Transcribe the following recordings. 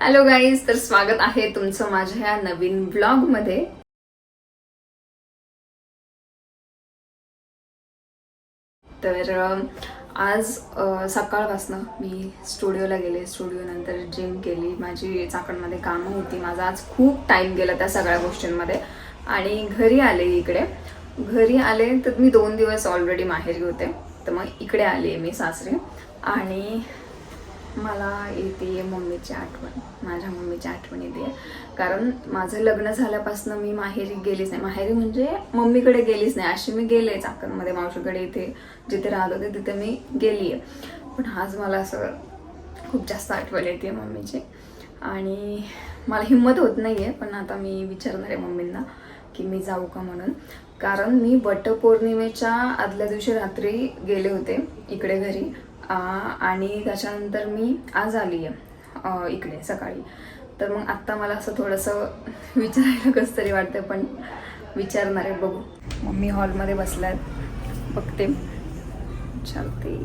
Hello guys तर स्वागत आहे तुमचं माझ्या या नवीन ब्लॉगमध्ये तर आज सकाळपासनं मी स्टुडिओला गेले. स्टुडिओ नंतर जिम केली. माझी चाकणमध्ये कामं होती. माझा आज खूप टाईम गेला त्या सगळ्या गोष्टींमध्ये. आणि घरी आले इकडे. घरी आले तर मी दोन दिवस ऑलरेडी माहेरी होते. तर मग इकडे आले मी सासरे. आणि मला येते मम्मीची आठवण माझ्या मम्मीची आठवण येते. कारण माझं लग्न झाल्यापासून मी माहेरी गेलीच नाही. माहेरी म्हणजे मम्मीकडे गेलीच नाही. अशी मी गेले चाकणमध्ये मावशीकडे इथे जिथे राहत होते तिथे मी गेली. आहे पण आज मला असं खूप जास्त आठवण येते मम्मीची. आणि मला हिंमत होत नाही आहे पण आता मी विचारणार आहे मम्मींना की मी जाऊ का म्हणून. कारण मी वटपौर्णिमेच्या आदल्या दिवशी रात्री गेले होते इकडे घरी. आणि त्याच्यानंतर मी आज आली आहे इकडे सकाळी. तर मग आत्ता मला असं थोडंसं विचारायला कसं तरी वाटतं पण विचारणार आहे बघू. मम्मी हॉलमध्ये बसल्यात. बघते. चालते.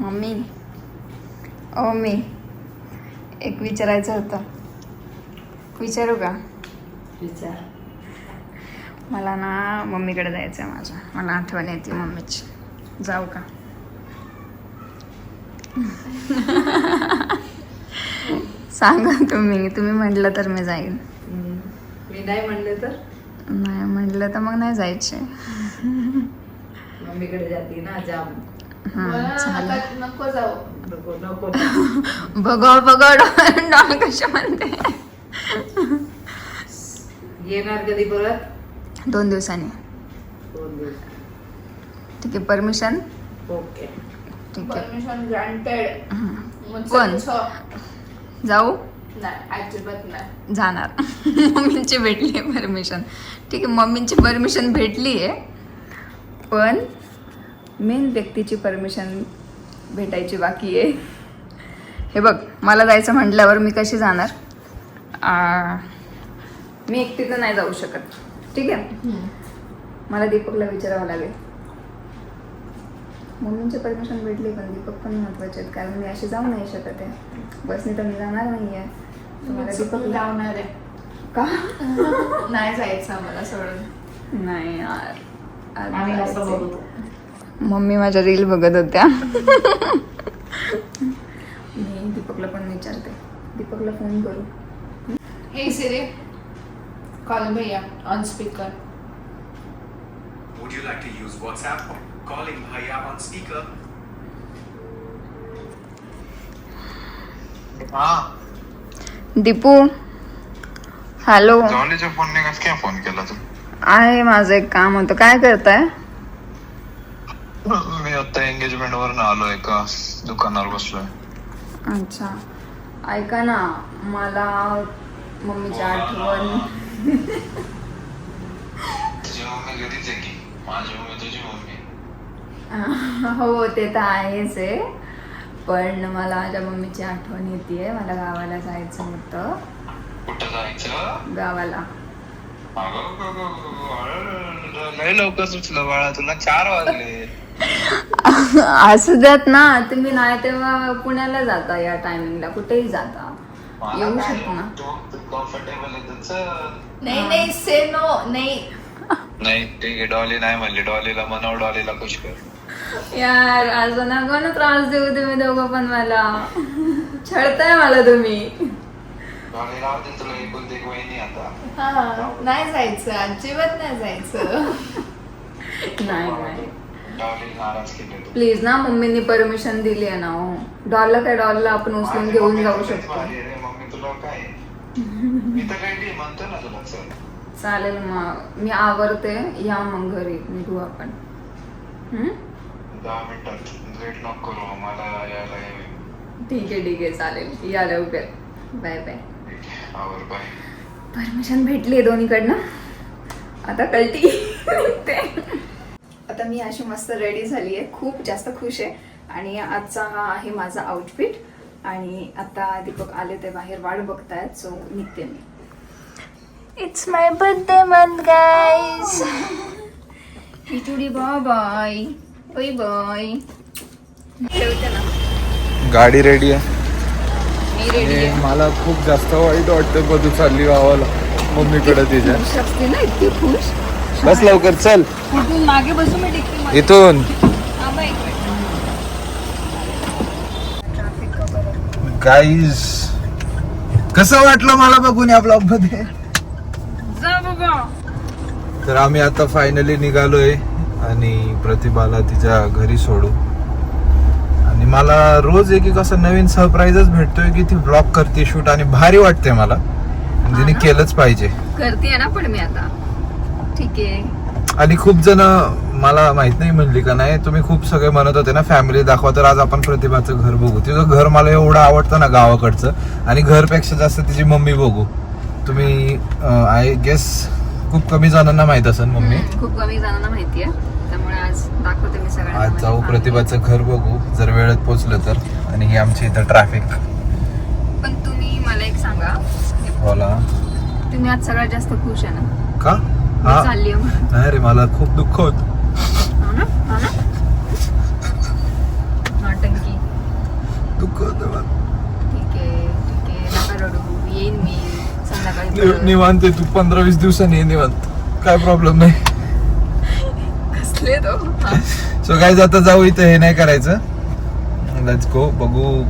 मम्मी. ओ मी एक विचारायचं होतं. विचारू का? विचार. मला ना मम्मीकडे जायचं आहे माझ्या मला आठवण येते मम्मीची. जाऊ का? सांगा तुम्ही. तुम्ही म्हटलं तर मी जाईन. मी नाही म्हणले तर? नाही म्हटलं तर मग नाही जायचे. मम्मीकडे जाते ना जाम. चालेल नको जाऊ. नको नको. बघा बघा डॉल कशा म्हणते? येणार कधी परत? दोन दिवसांनी. दोन दिवस. ठीक आहे परमिशन? ओके. ठीक आहे. परमिशन ग्रांटेड हं. पण? जाऊ? नाही अजिबात नाही. जाणार. मम्मींची भेटली आहे परमिशन. ठीक आहे मम्मींची परमिशन भेटली आहे पण मेन व्यक्तीची परमिशन भेटायची बाकी आहे. हे बघ मला जायचं म्हटल्यावर मी कशी जाणार? आ, मी एकटी तर नाही जाऊ शकत. ठीक आहे? मला दीपकला विचारावं लागेल. मम्मींची परमिशन भेटली पण दीपक पण महत्त्वाचे आहेत. कारण मी अशी जाऊ नाही शकत आहे. बसने तर मी जाणार नाही आहे तुम्हाला दीपक लावणार आहे. का? नाही जायचं मला सोडून. नाही यार. असं मम्मी माझ्या रील बघत होत्या. मी दीपकला पण विचारते. दीपकला फोन करू. हे सिरे कॉल भैया on speaker Would you like to use WhatsApp? Calling Bhaiya on speaker. हा। दीपू हॅलो जवळच्या फोनने कसं काय फोन केला तू आहे माझं एक काम होतं. काय करताय? मी आता एंगेजमेंट वरून आलो एका दुकानावर बसलोय. अच्छा. ऐका ना मला मम्मीची आठवण. तुझी मम्मी आहे की? माझी मम्मी तुझी मम्मी. हो ते तर आहेच आहे. पण मला माझ्या मम्मीची आठवण येते मला गावाला जायचं होतं. कुठं जायचं? गावाला. लय लवकर सुचलं बाळा. तुला चार वाजले. असू द्यात ना. तुम्ही नाही तेव्हा पुण्याला जाता या टायमिंगला कुठेही जाता. येऊ शकतो. कम्फर्टेबल आहे. नाही नाही से नो नाही. नाही ठीक आहे डॉली नाही म्हणली. डॉलीला म्हणाव डॉलीला खुश कर. यार असं नका ना त्रास देऊ तुम्ही दोघं पण मला. छळताय मला तुम्ही. डॉली राहू दे तुला एकूण एक वहिनी आता. हा नाही जायचं अजिबात नाही जायचं. नाही नाही. डॉली नाराज केले तू. प्लीज ना मम्मींनी परमिशन दिली आहे ना हो. डॉलला काय डॉलला आपण उचलून घेऊन जाऊ शकतो. मम्मी तुला काय? मी तर रेडी म्हणतो ना तुला चल चालेल मग. मी आवरते. या मग घरी. निघू आपण. हम्म? दहा मिनिटात वेट नको करू. मला यायला ये. ठीक आहे ठीक आहे. चालेल. या लवकर बाय बाय. ठीक आहे, आवर. बाय. परमिशन भेटली आहे दोन्हीकडनं. आता कळती. निघते. आता मी अशी मस्त रेडी झाली आहे. खूप जास्त खुश आहे. आणि आजचा हा आहे माझा आउटफिट आणि आता दीपक आले ते बाहेर वाट बघतायत सो निघते मी. It's my birthday month guys इटुडी bye bye bye bye ठेवते ना. गाडी रेडी आहे. मला खूप जास्त वाईट वाटतं बघू चालली गावाला मम्मीकडे तिच्या खुश असते ना इतकी खुश? बस लवकर चल. मागे बसू मी इथून थांबा एक मिनिट ट्रॅफिक कवर गाईज कसं वाटलं मला बघून या ब्लॉगमध्ये? जा बाबा तर आम्ही आता फायनली निघालोय आणि प्रतिभाला तिच्या घरी सोडू. आणि मला रोज एक एक असं नवीन सरप्राईजच भेटतोय की ती ब्लॉग करते शूट आणि भारी वाटते मला. तिने केलंच पाहिजे. करते ना पण मी आता. ठीक आहे. आणि खूप जण मला माहीत नाही म्हणली का नाही. तुम्ही खूप सगळे म्हणत होते ना फॅमिली दाखवा तर आज आपण प्रतिभाचं घर बघू. तिचं घर मला एवढं आवडतं ना गावाकडचं. आणि घरपेक्षा जास्त तिची मम्मी बघू. तुम्ही आय गेस खूप कमी जणांना माहीत असेल मम्मी. खूप कमी जणांना माहितीये त्यामुळे आज दाखवते मी सगळ्यांना आज माझ्या जाऊ. प्रतिभाचं घर बघू जर वेळेत पोचलं तर. आणि ही आमची इथं ट्रॅफिक पण तुम्ही मला एक सांगा. बोला. तुम्ही आज सगळ्यात जास्त खुश आहे ना? का? हा? चालली आहे. नाही रे मला खूप दुःख होत. नौटंकी दुःख होत मला. ठीक आहे ठीक आहे नका रडू येईन मी संध्याकाळी नि- परत. निवांत आहे तू पंधरा वीस दिवसांनी ये निवांत काय प्रॉब्लेम नाही कसले तो हा, सो काय आता जाऊ इथं हे नाही करायचं. लेट्स गो बघू.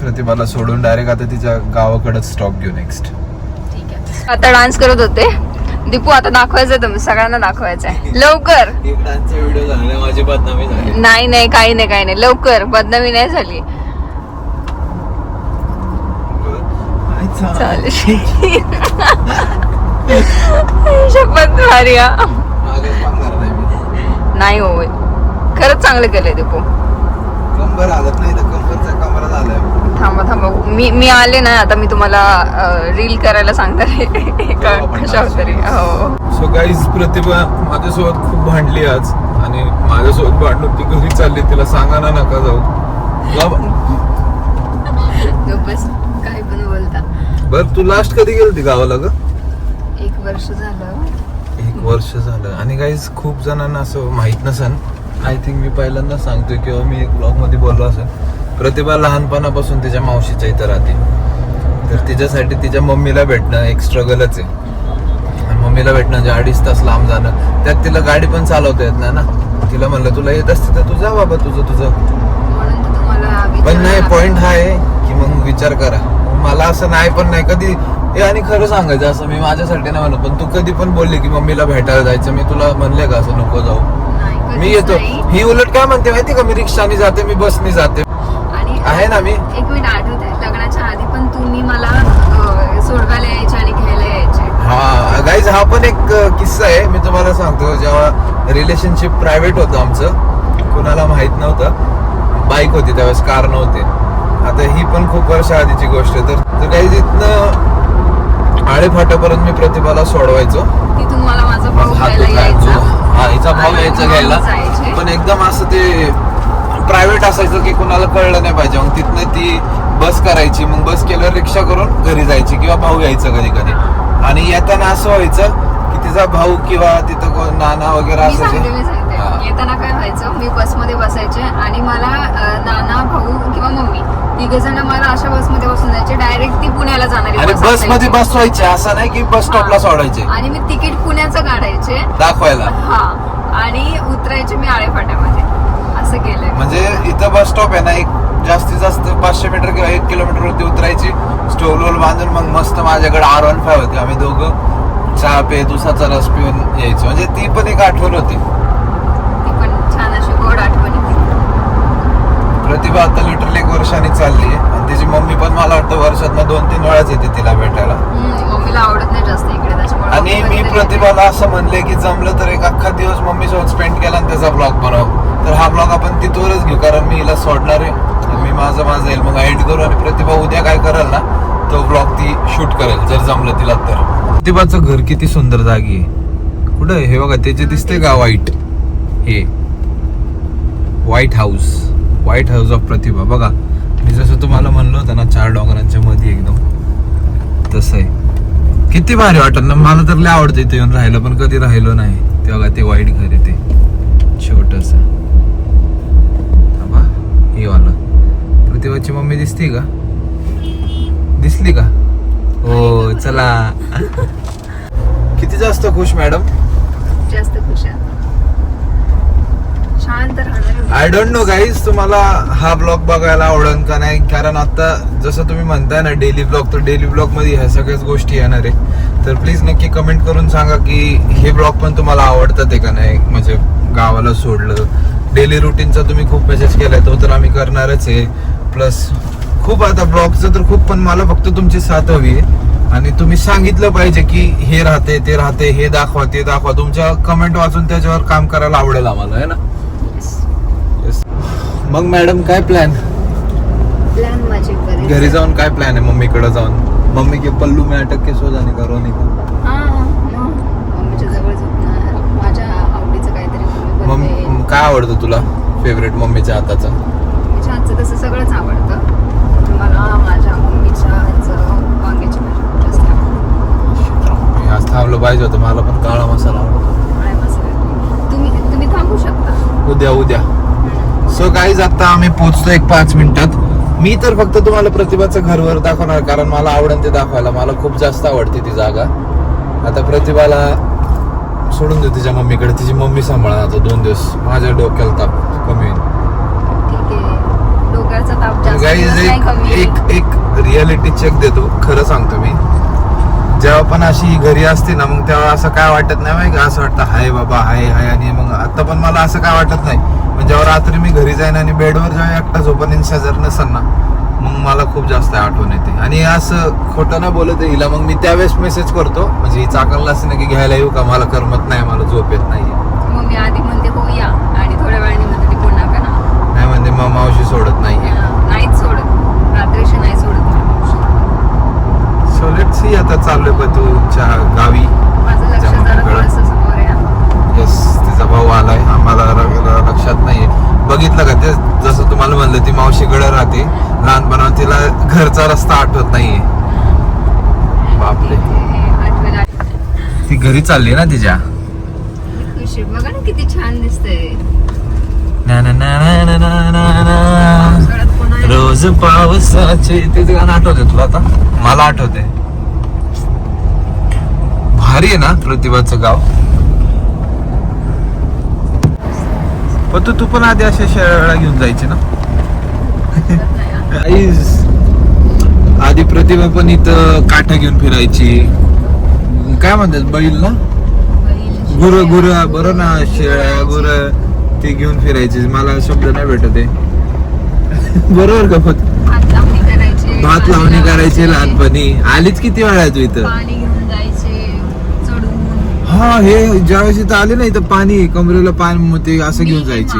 प्रतिभाला सोडून डायरेक्ट आता तिच्या गावाकडेच स्टॉप घेऊ नेक्स्ट ठीक आहे. आता डान्स करत होते. दीपू आता दाखवायचंय तुम्ही सगळ्यांना दाखवायचंय. लवकर. व्हिडिओ झाले माझी बदनामी झाली नाही नाही काही नाही काही नाही. लवकर. बदनामी नाही झाली. चालेल. शपथ भारी. नाही हो. खरंच चांगलं केलंय दीपू. कंबर हालत नाही थांबा थांबा. मी मी आले ना आता मी तुम्हाला रील करायला सांगणार आहे एका कशावर तरी हो. सो गाईज प्रतिभा माझ्यासोबत खूप भांडली आज. आणि माझ्यासोबत भांडून ती घरी चालली. तिला सांगा ना नका जाऊ. बस काय पण बोलता. बरं तू लास्ट कधी गेलती गावाला ग? एक वर्ष झालं. एक वर्ष झालं. आणि गाईज खूप जणांना असं माहीत नसन. आय थिंक मी पहिल्यांदा सांगतोय किंवा मी एक ब्लॉगमध्ये बोललो असेल. प्रतिभा लहानपणापासून तिच्या मावशीच्या इथं राहते. तर तिच्यासाठी तिच्या मम्मीला भेटणं एक स्ट्रगलच आहे. आणि मम्मीला भेटणं जे अडीच तास लांब जाणं त्यात तिला गाडी पण चालवता येत नाही ना. तिला म्हणलं तुला येत असते तर तू जा बाबा तुझं तुझं. पण नाही पॉइंट हा आहे की मग विचार करा. मला असं नाही पण नाही कधी हे आणि खरं सांगायचं असं मी माझ्यासाठी नाही म्हणत पण तू कधी पण बोलली की मम्मीला भेटायला जायचं मी तुला म्हणले का असं नको जाऊ. मी येतो. ही उलट काय म्हणते माहिती का? मी रिक्षाने जाते मी बसने जाते. आहे ना मी? एक मिनिट आठवते लग्नाच्या आधी पण तुम्ही मला अं, सोडवायला यायचे आणि घ्यायला यायचे. हा गाईज हा पण एक अ, किस्सा आहे. मी तुम्हाला सांगतो जेव्हा रिलेशनशिप प्रायव्हेट होतं आमचं कोणाला माहीत नव्हतं. बाईक होती त्यावेळेस कार नव्हते. आता ही पण खूप वर्ष आधीची गोष्ट आहे. तर- तर गाईज इथनं आळे फाट्यापर्यंत मी प्रतिभाला सोडवायचो. तिथून मला माझा भाऊ माझा हात घ्यायला दुखायचा. यायचा. हा हिचा भाऊ आणि यायचा घ्यायला. जायचे. पण एकदम असं ते प्रायव्हेट असायचं की कुणाला कळलं नाही पाहिजे. मग तिथनं ती बस करायची. मग बस केल्यावर रिक्षा करून घरी जायची किंवा भाऊ यायचं कधी कधी. आणि येताना असं व्हायचं की तिचा भाऊ किंवा तिथं कोण नाना वगैरे मी सांगते मी सांगते हा. येताना काय व्हायचं मी बसमध्ये बसायचे आणि मला अं, नाना भाऊ किंवा मम्मी तिघ जण मला अशा बसमध्ये बसून जायचे. डायरेक्ट ती पुण्याला जाणारी आणि बस बस असायची. मध्ये बसवायचे असं नाही की बस स्टॉपला. सोडायचे. आणि मी तिकीट पुण्याचं काढायचे. दाखवायला. हा. आणि उतरायचे मी आळेफाट्यामध्ये. असं केलंय. म्हणजे इथं बस स्टॉप आहे ना एक जास्तीत जास्त पाचशे मीटर किंवा एक किलोमीटर वरती उतरायची. स्टोल वोल बांधून मग मस्त माझ्याकडे आर वन फाय होती. आम्ही दोघं चहा पे दुसाचा रस पिऊन यायचो. म्हणजे ती पण एक आठवण होती. ती पण छान अशी गोड आठवणी प्रतिभा आता लिटरली एक वर्षाने चालली आहे आणि तिची मम्मी पण मला वाटतं वर्षात दोन तीन वेळाच येते तिला भेटायला. मम्मीला आवडत नाही जास्त इकडे त्याच्यामुळे आणि मी प्रतिभाला असं म्हणले की जमलं तर एक अख्खा दिवस मम्मी सोबत स्पेंड केला आणि त्याचा ब्लॉग बनव. तर हा ब्लॉग आपण तिथवरच घेऊ कारण मी हिला सोडणार आहे. मी माझं माझं येईल. मग एडिट करू आणि प्रतिभा उद्या काय करेल ना तो ब्लॉग ती शूट करेल जर जमलं तिला तर. प्रतिभाचं घर किती सुंदर जागी आहे. कुठं? हे बघा त्याचे दिसते का व्हाईट हे. White house white house of Pratibha बघा मी जसं तुम्हाला म्हणलं होतं ना चार डोंगरांच्या मध्ये एकदम तसं आहे. किती भारी वाटत ना. मला तर लय आवडतं इथे येऊन राहिलं पण कधी राहिलो नाही. तेव्हा ते वाईट घर आहे ते. छोटस. हे वाला. प्रतिभाची मम्मी दिसते का? दिसली का? हो चला. किती जास्त खुश मॅडम? जास्त खुश आहे. शांत राहणार आय डोंट नो गाईज तुम्हाला हा ब्लॉग बघायला आवडेल का नाही? कारण आता जसं तुम्ही म्हणताय ना डेली ब्लॉग तर डेली ब्लॉगमध्ये ह्या सगळ्याच गोष्टी येणार आहे. तर प्लीज नक्की कमेंट करून सांगा की हे ब्लॉग पण तुम्हाला आवडतात आहे का नाही? म्हणजे गावाला सोडलं. डेली रुटीनचा तुम्ही खूप मेसेज केलाय तो तर आम्ही करणारच आहे. प्लस खूप आता ब्लॉगचं तर खूप पण मला फक्त तुमची साथ हवी आहे. आणि तुम्ही सांगितलं पाहिजे की हे राहते ते राहते हे दाखवा ते दाखवा. तुमच्या कमेंट वाचून त्याच्यावर काम करायला आवडेल आम्हाला है ना? मग मॅडम काय प्लॅन प्लॅन माझे बरे घरी जाऊन काय प्लॅन आहे? मम्मीकडे जाऊन. मम्मी के पल्लू में अटक के सो जाने का रोने का हा मग मम्मीच्या जवळ झोपणार. माझ्या आवडीचं काहीतरी मम्मी बनवेल. काय आवडतं तुला? फेवरेट मम्मीच्या हाताचं? मम्मीच्या हातचं तसं सगळंच आवडतं. मला माझ्या मम्मीच्या हातचं वांग्याची भाजी जास्त आवडते. मी आज थांबलो पाहिजे होतं. मला पण काळा मसाला आवडतो. तुम्ही तुम्ही थांबू शकता. उद्या उद्या. सो गाईज आता आम्ही पोहोचतो एक पाच मिनिटात. मी तर फक्त तुम्हाला प्रतिभाचं घरवर दाखवणार कारण मला आवडेल ते दाखवायला. मला खूप जास्त आवडते ती जागा. आता प्रतिभाला सोडून देऊ तिच्या मम्मीकडे. तिची मम्मी सांभाळा आता दोन दिवस. माझ्या डोक्याला ताप कमी होईल. एक एक एक रियालिटी चेक देतो. खरं सांगतो मी. जेव्हा पण अशी घरी असते ना मग तेव्हा असं काय वाटत नाही असं वाटतं हाय बाबा हाय हाय. आणि मग आता पण मला असं काय वाटत नाही. पण जेव्हा रात्री मी घरी जाईन आणि बेडवर जेव्हा एकटा झोपन शेजार नसेल ना मग मला खूप जास्त आठवण येते. आणि असं खोटं ना बोलत हिला मग मी त्यावेळेस मेसेज करतो. म्हणजे ही चाकलला असं ना की घ्यायला येऊ का मला करमत नाही मला झोप येत नाही मग मी आधी म्हणते हो या. आणि थोड्या वेळाने म्हणते ते पुन्हा का ना नाही म्हणजे मग मावशी सोडत नाहीये. नाहीच सोडत. रात्रीशी नाही सोडत सो लेट सी आता चाललोय पतूच्या गावी. माझं लक्ष जरा. थोडंसं. येस भाऊ आलाय आम्हाला लक्षात नाही बघितलं का ते जसं तुम्हाला म्हणलं ती मावशी मावशीकडे राहते. लहानपणा तिला घरचा रस्ता आठवत नाहीये. बापरे. ती घरी चालली ना तिच्या? बघा ना किती छान दिसतंय. ना ना रोज पावसाचे ते गाणं आठवते तुला आता? मला आठवते भारी आहे ना प्रतिभाचं गाव. पण तू तू पण आधी अशा शेळ्या घेऊन जायची ना? आधी प्रतिभा पण इथं काठा घेऊन फिरायची. काय म्हणतात बैल ना? गुर गुर बरं ना शेळ्या गुर ते घेऊन फिरायची. मला शब्द नाही भेटत आहे. बरोबर का फक्त? भात लावणी करायची. भात लावणी करायची लहानपणी. आलीच किती वेळा तू इथं पाणी घेऊन जायचे चढून हा हे ज्यावेळेस इथं आले ना इथं पाणी कमरेला पाणी ते असं घेऊन जायचे.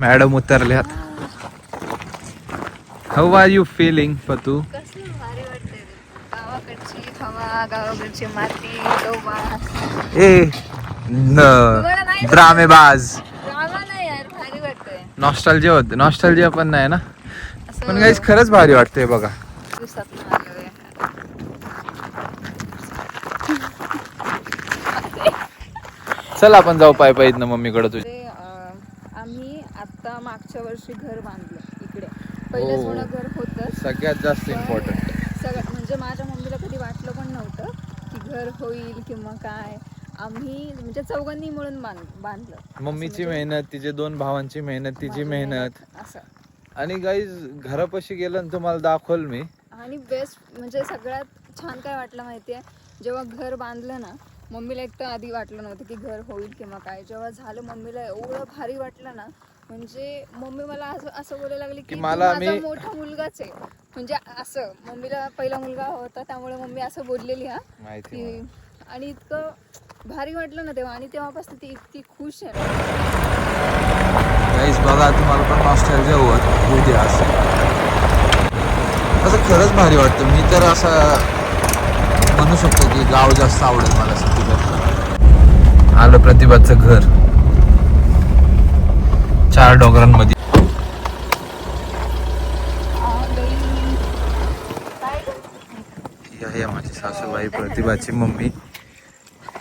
Madam उतरल्यात. How are you feeling Patu? कसलं भारी नॉस्टॅल्जिया होते नॉस्टॅल्जिया पण नाही ना? पण काहीच खरंच भारी वाटतंय बघा. चल आपण जाऊ पाय पायीत ना मम्मीकडे तुझ्या. ते, अं, आम्ही आता मागच्या वर्षी घर बांधलं इकडे. पहिलं हो. जुनं घर होतं. सगळ्यात जास्त इम्पॉर्टंट सगळं म्हणजे माझ्या मम्मीला कधी वाटलं पण नव्हतं की घर होईल किंवा काय. आम्ही म्हणजे चौघांनी मिळून बांध बांधलं. मम्मीची म्हणजे मेहनत तिचे दोन भावांची मेहनत तिची मेहनत असं. आणि गाईज घरापाशी गेलं ना तुम्हाला दाखवल मी. आणि बेस्ट म्हणजे सगळ्यात छान काय वाटलं माहिती आहे जेव्हा घर बांधलं ना मम्मीला एक तर आधी वाटलं नव्हतं की घर होईल किंवा काय. जेव्हा झालं मम्मीला एवढं भारी वाटलं ना म्हणजे मम्मी मला असं असं बोलायला लागली की मला मोठा मुलगाच आहे. म्हणजे असं मम्मीला पहिला मुलगा होता त्यामुळे मम्मी असं बोललेली हा. माहिती की आणि इतकं भारी वाटलं ना तेव्हा. आणि तेव्हापासून ती इतकी खुश आहे. गाईज बघा तुम्हाला पण नॉस्टॅल्जिया होत उद्या असं. असं खरंच भारी वाटतं. मी तर असं म्हणू शकतो की गाव जास्त आवडेल मला सिटीपेक्षा आलं प्रतिभाचं घर. चार डोंगरांमध्ये? हे आहे माझी सासूबाई बाई प्रतिभाची मम्मी.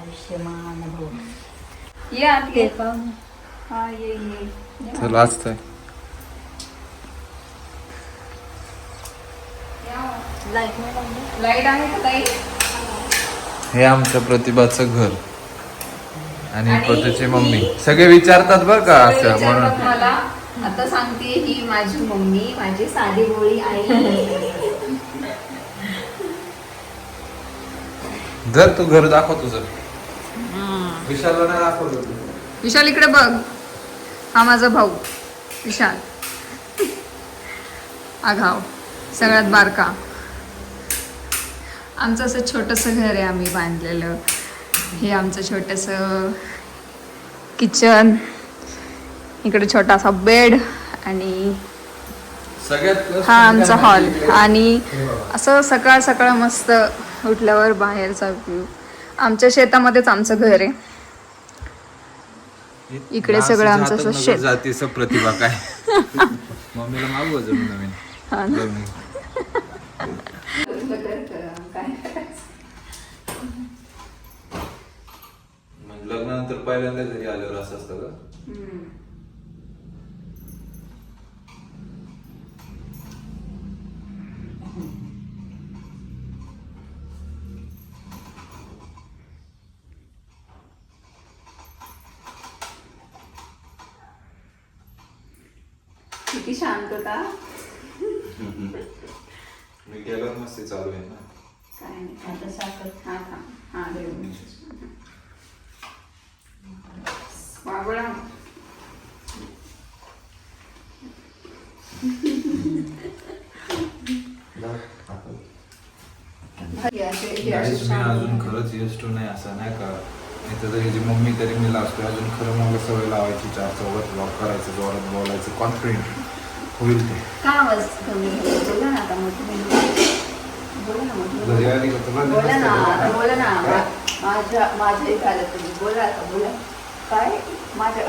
आयुष्यमान भाऊ ये आत ये हा ये ये चला असतंय लाइट नाही लागली लाइट आहे का ताई हे आमचं प्रतिभाचं घर. आणि प्रतिची मम्मी. सगळे विचारतात बर का असं म्हणून. आता सांगते ही माझी मम्मी माझी साधी गोळी आई. जर तू घर दाखव तुझं. विशालला नाही दाखवलं तू. विशाल इकडे बघ. हा माझा भाऊ विशाल. आघाव सगळ्यात बारका. आमचं असं छोटंसं घर आहे आम्ही बांधलेलं. हे आमचं छोटंसं किचन इकडे छोटासा बेड आणि हा आमचा म्हणजे हॉल इकडे- आणि. असं सकाळ सकाळ मस्त उठल्यावर बाहेरचा व्ह्यू आमच्या शेतामध्येच आमचं घर आहे. इकडे सगळं आमचं असं शेत. जातीचं प्रतिभा काय? मम्मीला मागू अजून नवीन? हा. म्हणजे लग्नानंतर पहिल्यांदा घरी आल्यावर असं असतं का? किती शांतता. मी गेल्यावर मस्ती चालू आहे ना. काय नाही आता साखर हा खा. हा Guys, मी अजून खरंच येस टू नाही असं नाही का? नाही तर ह्याची मम्मी तरी मी लाजतो अजून खरं मला सवय लावायची चार चौघात ब्लॉक करायचं जोरात बोलायचं कॉन्फिडेंट होईल ते का आवाज कमी आहे? बोला ना आता मोठी बहीण. बोला ना मोठी बहीण. घरी आली का तुला बोला ना आता बोला ना काय? माझ्या माझ्या इथे आलं तुम्ही बोला आता बोला काय माझ्या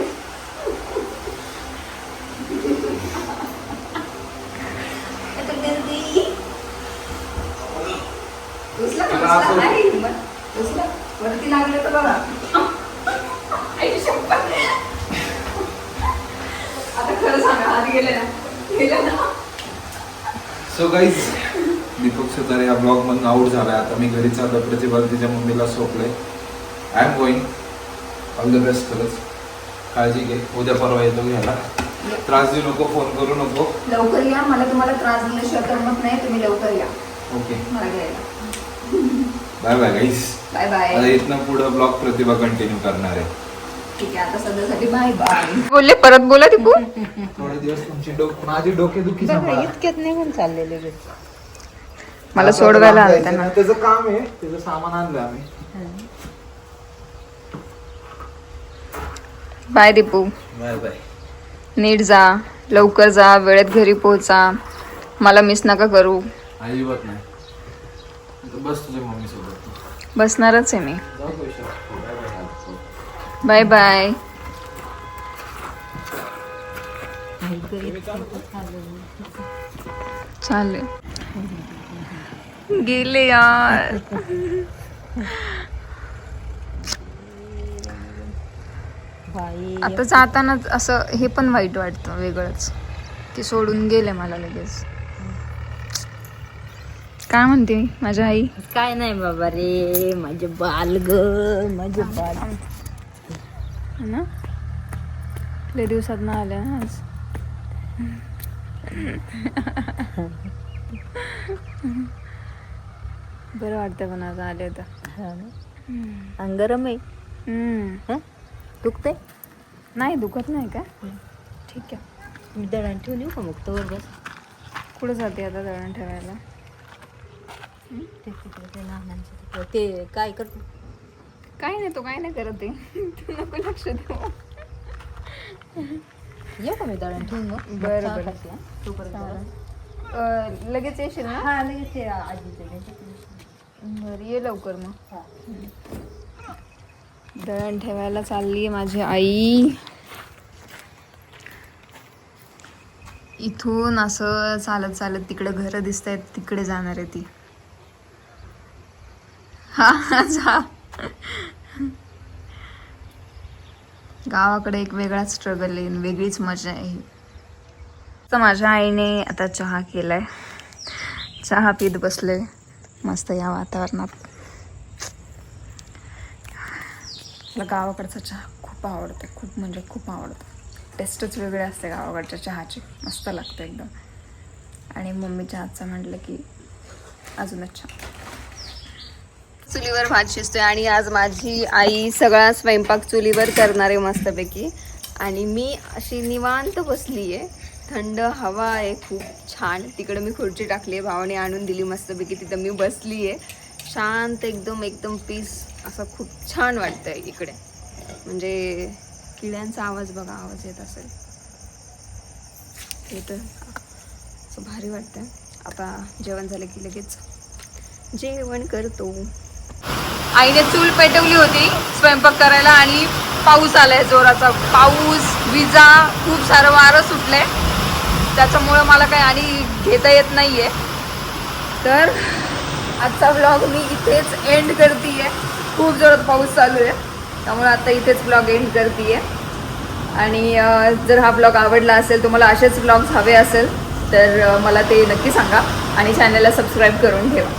आता गर्दी. उचला ना, तुला उचला. असं- नाही, मग उचला. वरती लागले तर बघा आई शपथ. आता खरं सांगा ना गेले ना सो गाईज दीपक सुतार या ब्लॉग मधून आउट झालाय. आता मी घरी चाललो प्रतिभा तिच्या मम्मीला सोपलंय. I am going all the best खरंच काळजी घे. उद्या परवा येतो घ्यायला. त्रास देऊ नको फोन करू नको. लवकर या. मला तुम्हाला त्रास दिल्याशिवाय करमत नाही. तुम्ही लवकर या. ओके मला घ्यायला. बाय बाय गाईज बाय आता बाय इथनं पुढं ब्लॉग प्रतिभा कंटिन्यू करणार आहे. ठीक आहे आता सध्यासाठी बाय बाय बोलले परत बोला टिपू थोडे दिवस तुमची डोक माझी सांभाळा. इतक्यात निघून चाललेले. मला सोडवायला आलं त्यांना त्याचं काम आहे त्याचं सामान आणलं आम्ही. बाय दीपू. बाय बाय नीट जा लवकर जा वेळेत घरी पोहोचा. मला मिस नका करू. अजिबात नाही. आता बस तुझ्या मम्मी सोबत बसणारच आहे मी. जाऊ पैसे बाय बाय चालेल. गेले यार. आता जाताना असं हे पण वाईट वाटतं वेगळंच. की सोडून गेले मला लगेच. काय म्हणते माझ्या आई? काय नाही बाबा रे माझे बाल ग माझे बाल है ना? लय दिवसात ना आल्या ना आज. बरं वाटतं पण आज आले तर. हा. अंग गरम आहे? हम्म. हं? दुखतंय? नाही दुखत नाही का? ठीक आहे. मी दळण ठेवून येऊ का मग? तोवर बस. कुठं जाते आता दळण ठेवायला? ते तिकडे ते नानांचं तिकडे. ते काय करतो? काय नाही तो काय नाही करत ते तू नको लक्ष देऊ. ये का मी दळण ठेवून मग. बरं, लगेच येशील ना? हा लगेच आजीचं द्यायचं. बरं ये लवकर मग. दळण ठेवायला चालली माझी आई. इथून असं चालत चालत तिकडे घरं दिसत आहेत तिकडे जाणार आहे ती. हा जा. गावाकडे एक वेगळाच स्ट्रगल आहे वेगळीच मजा आहे. तर माझ्या आईने आता चहा केलाय. चहा पीत बसले. मस्त या वातावरणात. मला गावाकडचा चहा खूप आवडतो. खूप म्हणजे खूप आवडतो. टेस्टच वेगळे असते गावाकडच्या चहाची. मस्त लागतं एकदम. आणि मम्मीच्या चहाचं म्हटलं की अजूनच छान. चुलीवर भात शिजतोय आणि आज माझी आई सगळा स्वयंपाक चुलीवर करणार आहे मस्तपैकी. आणि मी अशी निवांत बसली आहे थंड हवा आहे खूप छान. तिकडं मी खुर्ची टाकली आहे भावाने आणून दिली मस्तपैकी. तिथं मी बसली आहे शांत एकदम एकदम पीस असं खूप छान वाटतं आहे इकडे. म्हणजे किड्यांचा आवाज बघा आवाज येत असेल. ते तर असं भारी वाटतं आता जेवण झालं की लगेच जेवण करतो. आईने चूल पेटवली होती स्वयंपाक करायला आणि पाऊस आलाय जोराचा. पाऊस विजा खूप सारं वारं सुटलंय. त्याच्यामुळं मला काही आणि घेता येत नाहीये. तर आजचा ब्लॉग मी इथेच एंड करते खूप जोरात पाऊस चालू आहे. त्यामुळे आता इथेच ब्लॉग एंड करते आणि जर हा ब्लॉग आवडला असेल तुम्हाला असेच ब्लॉग्स हवे असेल तर मला ते नक्की सांगा आणि चॅनलला सबस्क्राईब करून ठेवा.